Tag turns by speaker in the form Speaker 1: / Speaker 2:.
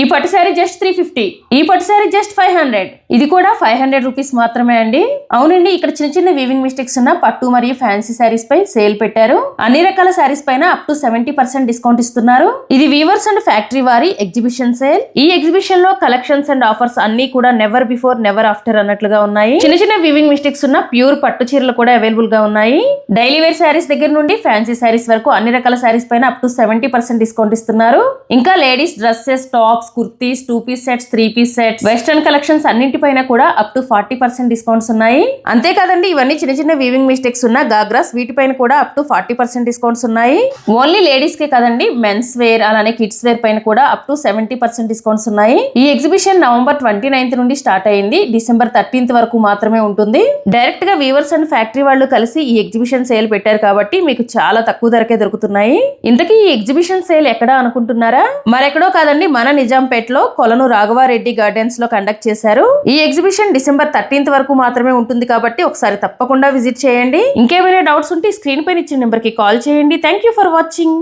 Speaker 1: ఈ పట్టు sari just three fifty ఈ పట్టు శారీ జస్ట్ ఫైవ్ హండ్రెడ్ ఇది కూడా ఫైవ్ హండ్రెడ్ రూపీస్ మాత్రమే అండి. అవునండి ఇక్కడ చిన్న చిన్న వీవింగ్ మిస్టేక్స్ ఉన్న పట్టు మరియు ఫ్యాన్సీ శారీస్ పై సేల్ పెట్టారు. అన్ని రకాల శారీస్ పైన up to seventy percent discount ఇస్తున్నారు. ఇది వీవర్స్ అండ్ ఫ్యాక్టరీ వారి ఎగ్జిబిషన్ సేల్ ఈ ఎగ్జిబిషన్లో కలెక్షన్స్ అండ్ ఆఫర్స్ అన్ని కూడా నెవర్ బిఫోర్ నెవర్ ఆఫ్టర్ అన్నట్లుగా ఉన్నాయి. చిన్న చిన్న వీవింగ్ మిస్టేక్స్ ఉన్న ప్యూర్ పట్టు చీరలు కూడా అవైలబుల్గా ఉన్నాయి. డైలీ వేర్ శారీస్ దగ్గర నుండి ఫ్యాన్సీ శారీస్ వరకు అన్ని రకాల శారీస్ పైన up to seventy percent discount ఇస్తున్నారు. ఇంకా ladies dresses tops kurtis two piece sets three piece sets western collections అన్నింటిపైన కూడా up to forty percent discounts ఉన్నాయి. అంతేకాదండి ఇవన్నీ చిన్న చిన్న వీవింగ్ మిస్టేక్స్ ఉన్న గాగ్రాస్ వీటిపైన కూడా up to forty percent discounts ఉన్నాయి. ఓన్లీ లేడీస్ కే కదండి మెన్స్ వేర్ అలానే కిడ్స్ వేర్ పైన కూడా up to seventy percent discounts ఉన్నాయి. ఈ ఎగ్జిబిషన్ నవంబర్ ట్వంటీ నైన్త్ నుండి స్టార్ట్ అయింది డిసెంబర్ థర్టీన్త్ వరకు మాత్రమే ఉంటుంది. డైరెక్ట్గా వీవర్స్ అండ్ ఫ్యాక్టరీ వాళ్ళు కలిసి ఈ ఎగ్జిబిషన్ సేల్ పెట్టారు కాబట్టి మీకు చాలా తక్కువ ధరకే దొరుకుతున్నాయి. ఇంతకీ ఈ ఎగ్జిబిషన్ సేల్ ఎక్కడ అనుకుంటున్నారా? మరెక్కడో కాదండి మన నిజాంపేటలో కొలను రాఘవారెడ్డి గార్డెన్స్లో కండక్ట్ చేశారు. ఈ ఎగ్జిబిషన్ డిసెంబర్ థర్టీన్త్ వరకు మాత్రమే ఉంటుంది కాబట్టి ఒకసారి తప్పకుండా విజిట్ చేయండి. ఇంకేమైనా డౌట్స్ ఉంటే స్క్రీన్ పైన ఇచ్చిన నెంబర్కి కాల్ చేయండి. Thank you for watching.